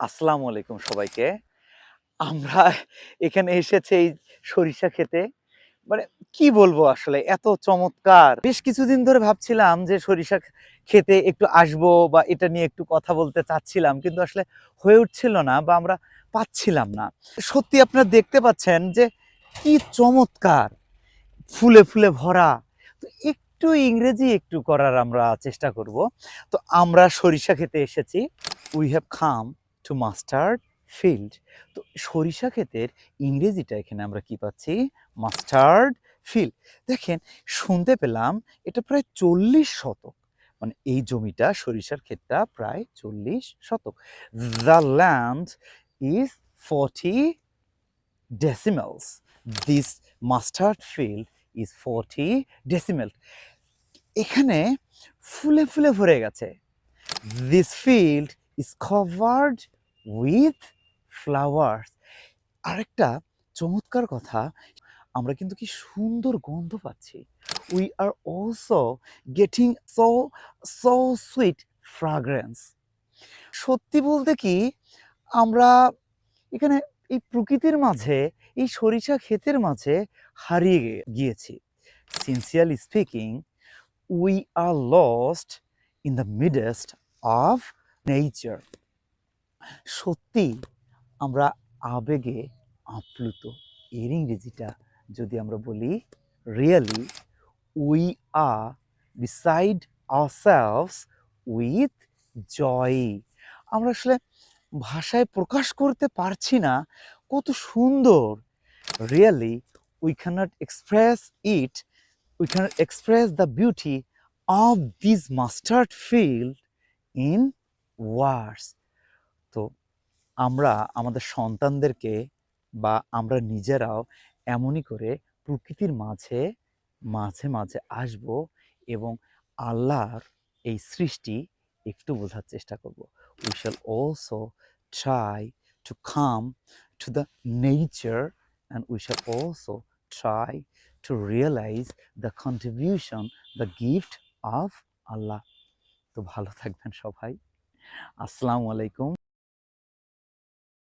আসসালামু আলাইকুম সবাইকে। আমরা এখানে এসেছি এই সরিষা খেতে। মানে কি বলব আসলে, এত চমৎকার। বেশ কিছুদিন ধরে ভাবছিলাম যে সরিষা খেতে একটু আসব বা এটা নিয়ে একটু কথা বলতে চাচ্ছিলাম, কিন্তু আসলে হয়ে উঠছিল না বা আমরা পাচ্ছিলাম না। সত্যি আপনারা দেখতে পাচ্ছেন যে কি চমৎকার, ফুলে ফুলে ভরা। তো একটু ইংরেজি একটু করার আমরা চেষ্টা করব। তো আমরা সরিষা খেতে এসেছি। We have come to mustard field তো সরিষা ক্ষেতের ইংরেজিটা এখানে আমরা কি পাচ্ছি? মাস্টার্ড ফিল্ড দেখেন, শুনতে পেলাম এটা প্রায় চল্লিশ শতক। মানে এই জমিটা, সরিষার ক্ষেতটা প্রায় চল্লিশ শতক। The land is forty decimals this mustard field is forty decimal এখানে ফুলে ফুলে ভরে গেছে। This field is covered with flowers আরেকটা চমৎকার কথা, আমরা কিন্তু কি সুন্দর গন্ধ পাচ্ছি। We are also getting so so sweet fragrance সত্যি বলতে কি, আমরা এখানে এই প্রকৃতির মাঝে, এই সরিষা ক্ষেতের মাঝে হারিয়ে গিয়েছি। Sincerely speaking we are lost in the midst of nature সত্যি আমরা আবেগে আপ্লুত। এর ইংরেজিটা যদি আমরা বলি really we are beside ourselves with joy আমরা আসলে ভাষায় প্রকাশ করতে পারছি না। কত সুন্দর। Really we cannot express it we cannot express the beauty of this mustard field in words তো আমরা আমাদের সন্তানদেরকে বা আমরা নিজেরাও এমনই করে প্রকৃতির মাঝে মাঝে মাঝে আসব এবং আল্লাহর এই সৃষ্টি একটু বোঝার চেষ্টা করব। We shall also try to come to the nature and we shall also try to realize the contribution the gift of Allah তো ভালো থাকবেন সবাই। আসসালামু আলাইকুম।